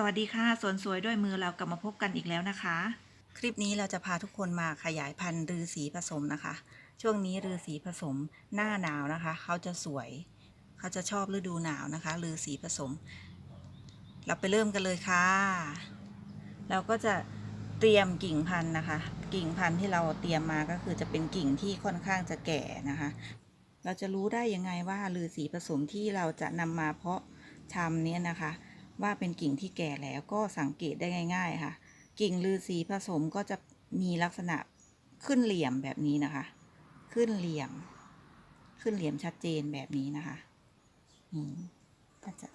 สวัสดีค่ะ สวนสวยด้วยมือเรากลับมาพบกันอีกแล้วนะคะ คลิปนี้เราจะพาทุกคนมาขยายพันธุ์รือสีผสมนะคะ ช่วงนี้รือสีผสมหน้าหนาวนะคะ เขาจะสวย เขาจะชอบฤดูหนาวนะคะ รือสีผสม เราไปเริ่มกันเลยค่ะ เราก็จะเตรียมกิ่งพันธุ์นะคะ กิ่งพันธุ์ที่เราเตรียมมาก็คือจะเป็นกิ่งที่ค่อนข้างจะแก่นะคะ เราจะรู้ได้ยังไงว่ารือสีผสมที่เราจะนำมาเพาะชำเนี่ยนะคะ ว่าเป็นกิ่งที่แก่แล้วก็สังเกตได้ง่าย ๆ ค่ะ กิ่งลือสีผสมก็จะมีลักษณะขึ้นเหลี่ยมแบบนี้นะคะ ขึ้นเหลี่ยม ขึ้นเหลี่ยมชัดเจนแบบนี้นะคะอืมก็จะ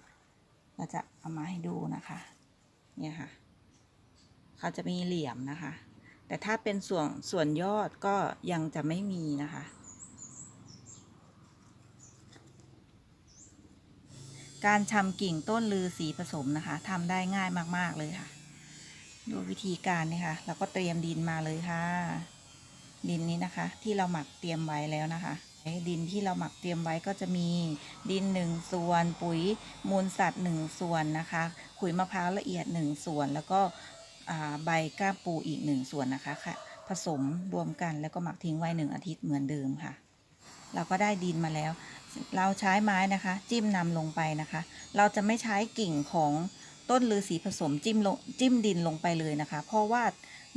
เราจะเอามาให้ดูนะคะ เนี่ยค่ะ เขาจะมีเหลี่ยมนะคะ แต่ถ้าเป็นส่วนส่วนยอดก็ยังจะไม่มีนะคะ การชำกิ่งต้นลือสีผสมนะคะทำได้ง่ายมากๆเลยค่ะ ดูวิธีการนี่ค่ะเราก็เตรียมดินมาเลยค่ะ ดินนี้นะคะ ที่เราหมักเตรียมไว้แล้วนะคะดินที่เราหมักเตรียมไว้ก็จะมีดินหนึ่งส่วน ปุ๋ยมูลสัตว์หนึ่งส่วนนะคะขุยมะพร้าวละเอียดหนึ่งส่วน แล้วก็ใบก้ามปูอีกหนึ่งส่วนนะคะค่ะผสมรวมกันแล้วก็หมักทิ้งไว้หนึ่งอาทิตย์เหมือนเดิมค่ะ เราก็ได้ดินมาแล้ว เราใช้ไม้นะคะ จิ้มนำลงไปนะคะ เราจะไม่ใช้กิ่งของต้นลือสีผสมจิ้มลงจิ้มดินลงไปเลยนะคะ เพราะว่า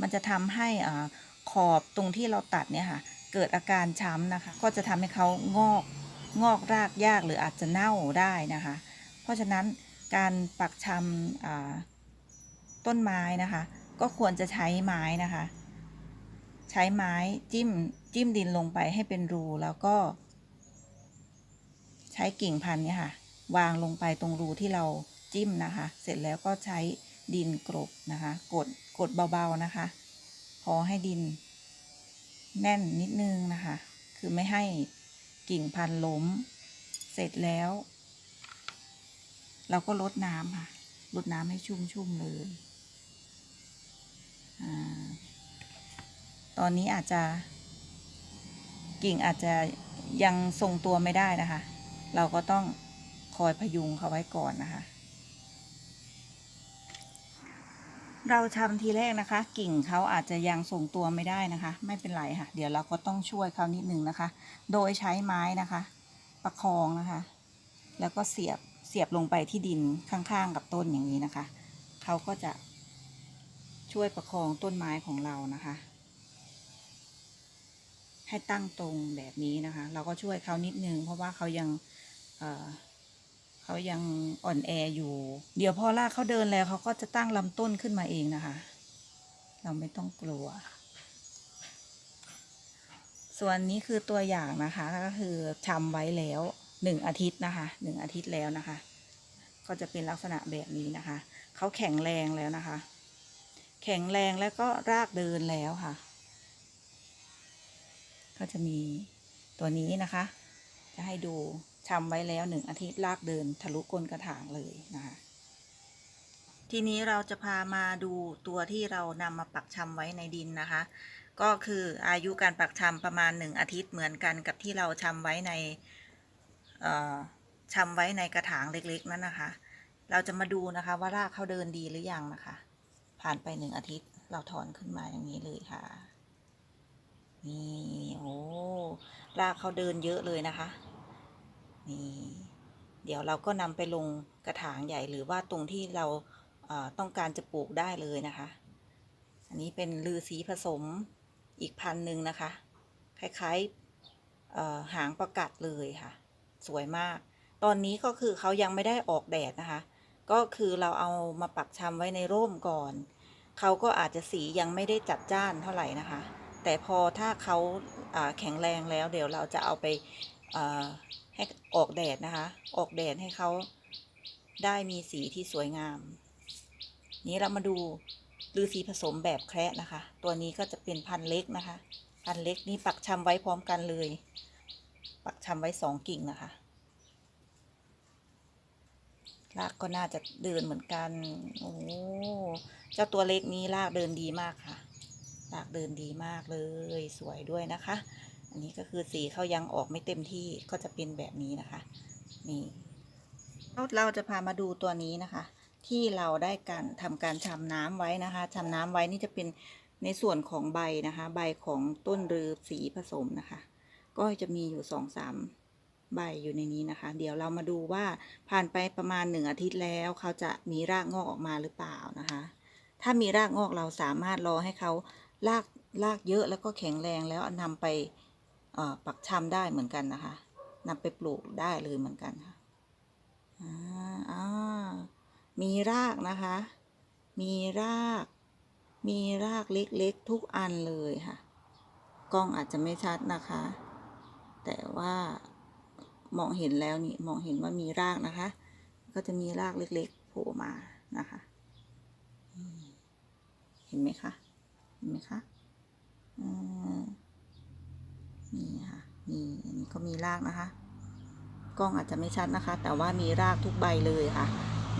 มันจะทำให้อ่าขอบตรงที่เราตัดเนี่ยค่ะเกิดอาการช้ำนะคะ ก็จะทำให้เขางอกงอกรากยากหรืออาจจะเน่าได้นะคะ เพราะฉะนั้นการปักชำต้นไม้นะคะ ก็ควรจะใช้ไม้นะคะ ใช้ไม้จิ้มจิ้มดินลงไปให้เป็นรูแล้วก็ ใช้กิ่งพันธุ์เนี่ยค่ะ วางลงไปตรงรูที่เราจิ้มนะคะ เสร็จแล้วก็ใช้ดินกรบนะคะ กดกดเบาๆนะคะ พอให้ดิน แน่นนิดนึงนะคะ คือไม่ให้กิ่งพันธุ์ล้ม เสร็จแล้ว เราก็ลดน้ำค่ะลดน้ำให้ชุ่มๆเลยอ่า ตอนนี้อาจจะ กิ่งอาจจะยังทรงตัวไม่ได้นะคะ เราก็ต้องคอยพยุงเขาไว้ก่อนนะคะ เราทำทีแรกนะคะ กิ่งเขาอาจจะยังทรงตัวไม่ได้นะคะ ไม่เป็นไรค่ะ เดี๋ยวเราก็ต้องช่วยเขานิดนึงนะคะ โดยใช้ไม้นะคะ ประคองนะคะ แล้วก็เสียบเสียบลงไปที่ดินข้างๆ กับต้นอย่างนี้นะคะ เขาก็จะช่วยประคองต้นไม้ของเรานะคะ ให้ตั้งตรงแบบนี้นะคะ เราก็ช่วยเขานิดนึง เพราะว่าเขายังเเขายังอ่อนแออยู่ เดี๋ยวพอลากเขาเดินแล้วเขาก็จะตั้งลำต้นขึ้นมาเองนะคะ เราไม่ต้องกลัว ส่วนนี้คือตัวอย่างนะคะก็คือชำไว้แล้วหนึ่งอาทิตย์นะคะหนึ่งอาทิตย์แล้วนะคะ ก็จะเป็นลักษณะแบบนี้นะคะ เขาแข็งแรงแล้วนะคะ แข็งแรงแล้วก็รากเดินแล้วค่ะ ก็จะมีตัวนี้นะคะ จะให้ดูชำไว้แล้วหนึ่งอาทิตย์ลากเดินทะลุก้นกระถางเลยนะคะ ทีนี้เราจะพามาดูตัวที่เรานำมาปักชำไว้ในดินนะคะ ก็คืออายุการปักชำประมาณหนึ่งอาทิตย์เหมือนกันกับที่เราชำไว้ในชำไว้ในกระถางเล็กๆนั่นนะคะ เราจะมาดูนะคะว่ารากเขาเดินดีหรือยังนะคะ ผ่านไปหนึ่งอาทิตย์เราถอนขึ้นมาอย่างนี้เลยค่ะ นี่โอ้รากเขาเดินเยอะเลยนะคะ นี่ เดี๋ยวเราก็นำไปลงกระถางใหญ่หรือว่าตรงที่เราต้องการจะปลูกได้เลยนะคะ อันนี้เป็นลือสีผสมอีกพันหนึ่งนะคะ คล้ายๆหางประกัดเลยค่ะ สวยมาก ตอนนี้ก็คือเขายังไม่ได้ออกแดดนะคะ ก็คือเราเอามาปักชำไว้ในร่มก่อน เขาก็อาจจะสียังไม่ได้จัดจ้านเท่าไหร่นะคะ แต่พอถ้าเขาแข็งแรงแล้วเดี๋ยวเราจะเอาไปาให้ออกแดดนะคะ ออกแดดให้เขาได้มีสีที่สวยงาม นี้เรามาดูลือสีผสมแบบแคระนะคะ ตัวนี้ก็จะเป็นพันธุ์เล็กนะคะ พันธุ์เล็กนี่ปักชำไว้พร้อมกันเลย ปักชำไว้สองกิ่งนะคะรากก็น่าจะเดินเหมือนกัน โอ้ เจ้าตัวเล็กนี้รากเดินดีมากค่ะ รากเดินดีมากเลยสวยด้วยนะคะ อันนี้ก็คือสีเขายังออกไม่เต็มที่ก็จะเป็นแบบนี้นะคะนี่เราจะพามาดูตัวนี้นะคะ ที่เราได้การทำการชำน้ำไว้นะคะชำน้ำไว้นี่จะเป็นในส่วนของใบนะคะ ใบของต้นรือสีผสมนะคะ ก็จะมีอยู่สองสามใบอยู่ในนี้นะคะ เดี๋ยวเรามาดูว่าผ่านไปประมาณหนึ่งอาทิตย์แล้วเขาจะมีรากงอกออกมาหรือเปล่านะคะ ถ้ามีรากงอกเราสามารถรอให้เขา รากรากเยอะแล้วก็แข็งแรงแล้วนำไปปักชำได้เหมือนกันนะคะนำไปปลูกได้เลยเหมือนกันค่ะมีรากนะคะ มีราก มีรากเล็กๆทุกอันเลยค่ะ กล้องอาจจะไม่ชัดนะคะ แต่ว่ามองเห็นแล้วนี่มองเห็นว่ามีรากนะคะ ก็จะมีรากเล็กๆโผล่มานะคะ เห็นไหมคะ เห็นไหมคะอืมนี่ค่ะนี่อันนี้ก็มีรากนะคะ กล้องอาจจะไม่ชัดนะคะ แต่ว่ามีรากทุกใบเลยค่ะ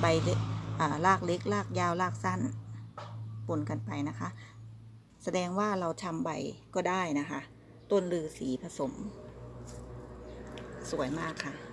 ใบเล็กอ่ารากเล็กรากยาวรากสั้นปนกันไปนะคะ แสดงว่าเราทำใบก็ได้นะคะ ต้นลือสีผสม สวยมากค่ะ